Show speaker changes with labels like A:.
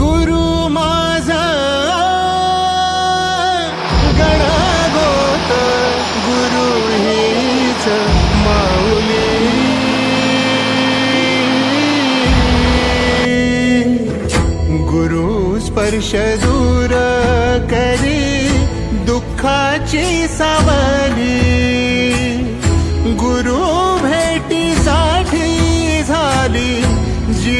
A: गुरु माझा गण गोत गुरु माऊली गुरु स्पर्श दूर करे दुःखाची सावली